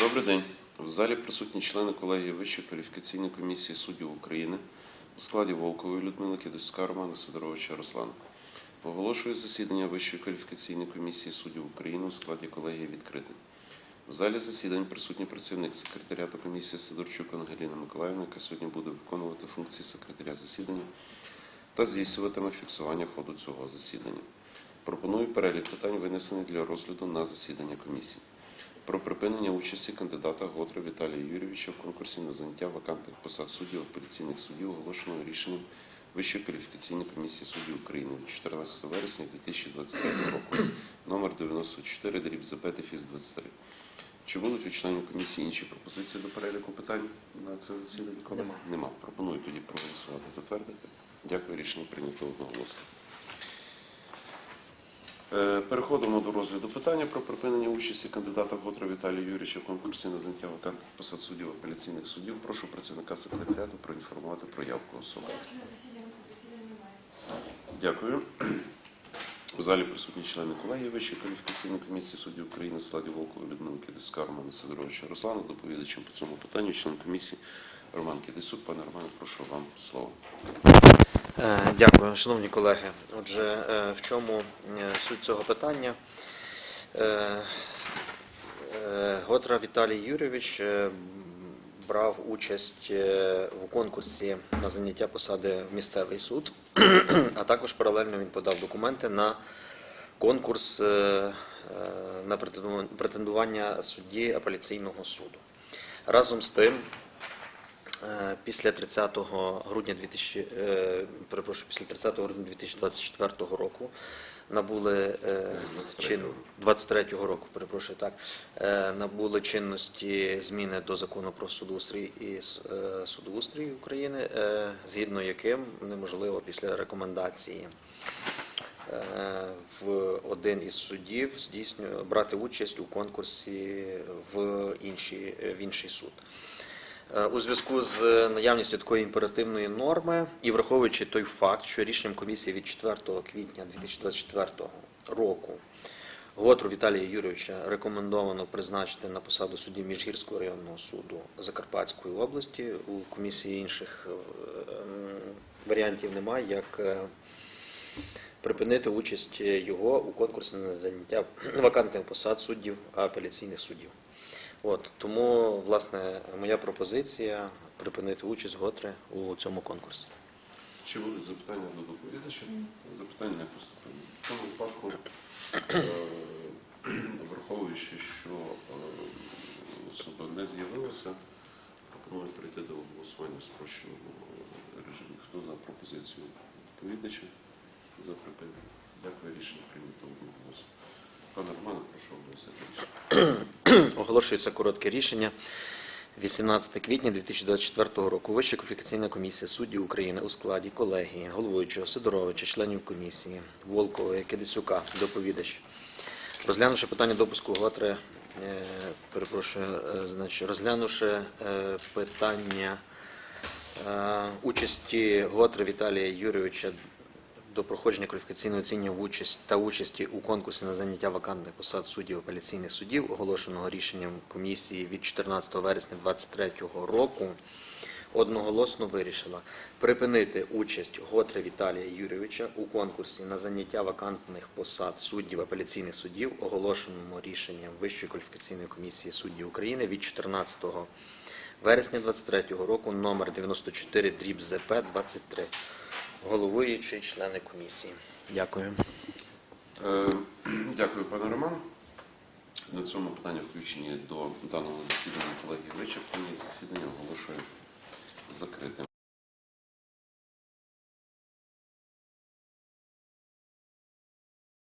Добрий день. В залі присутні члени колегії Вищої кваліфікаційної комісії суддів України у складі Волкової Людмили Кідуська Романа Сидоровича Руслана. Оголошую засідання Вищої кваліфікаційної комісії суддів України у складі колегії відкритим. В залі засідань присутній працівник секретаріату комісії Сидорчук Ангеліна Миколаївна, яка сьогодні буде виконувати функції секретаря засідання та здійснюватиме фіксування ходу цього засідання. Пропоную перелік питань, винесених для розгляду на засідання комісії про припинення участі кандидата Готра Віталія Юрійовича в конкурсі на заняття вакантних посад суддів апеляційних судів, оголошеного рішенням Вищої кваліфікаційної комісії суддів України від 14 вересня 2023 року, номер 94, дріб ЗП, дефіс 23. Чи будуть у членів комісії інші пропозиції до переліку питань на це засідання? Нема. Нема. Пропоную тоді проголосувати, затвердити. Дякую, рішення прийнято одноголосно. Е, Переходимо до розгляду питання про припинення участі кандидата Готра Віталія Юрійовича в конкурсі на заняття вакантних посад суддів апеляційних судів. Прошу працівника секретаріату проінформувати про явку особи. Дякую. У залі присутні члени колегії Вищої кваліфікаційної комісії суддів України в складі Волкової Людмили Кидиска, Романа Сидоровича Руслана. Доповідачем по цьому питанню член комісії Роман Кидисук. Пане Романе, прошу вам слово. Е, Дякую, шановні колеги. Отже, е, в чому е, суть цього питання? Готра Віталій Юрійович брав участь в конкурсі на заняття посади в місцевий суд, а також паралельно він подав документи на конкурс на претенду- претендування судді апеляційного суду. Разом з тим, Після 30 грудня 2000, е, перепрошую, після 30 грудня 2024 року набули е, 23-го. чин 23 року, перепрошую, так е, набули чинності зміни до закону про судоустрій і е, судоустрій України, е, згідно яким неможливо після рекомендації е, в один із судів здійснює брати участь у конкурсі в інший, в інший суд. Е, У зв'язку з наявністю такої імперативної норми і враховуючи той факт, що рішенням комісії від 4 квітня 2024 року Готру Віталія Юрійовича рекомендовано призначити на посаду судді Міжгірського районного суду Закарпатської області. У комісії інших е, варіантів немає, як е, припинити участь його у конкурсі на заняття вакантних посад суддів апеляційних суддів. От тому, власне, моя пропозиція припинити участь Готри у цьому конкурсі. Чи будуть запитання до доповідача? Запитань не поступило. В тому випадку, е, враховуючи, що е, особа не з'явилася, пропоную прийти до голосування в спрощеному режимі. Хто за пропозицію доповідача? За припинення. Дякую, рішення прийнято. Пане Романе, прошу оголосити. Оголошується коротке рішення. 18 квітня 2024 року Вища кваліфікаційна комісія суддів України у складі колегії, головуючого Сидоровича, членів комісії, Волкової, Кедисюка, доповідач. Розглянувши питання допуску Готри, е, перепрошую, е, значить, розглянувши е, питання е, участі Готри Віталія Юрійовича до проходження кваліфікаційного оцінювання в участь та участі у конкурсі на заняття вакантних посад суддів апеляційних судів, оголошеного рішенням комісії від 14 вересня 2023 року, одноголосно вирішила припинити участь Готра Віталія Юрійовича у конкурсі на заняття вакантних посад суддів апеляційних судів, оголошеному рішенням Вищої кваліфікаційної комісії суддів України від 14 вересня 2023 року, номер 94 дріб ЗП 23 головуючий члени комісії. Дякую. Е, Дякую, пане Роман. На цьому питання включені до даного засідання колеги вичерпані. Засідання.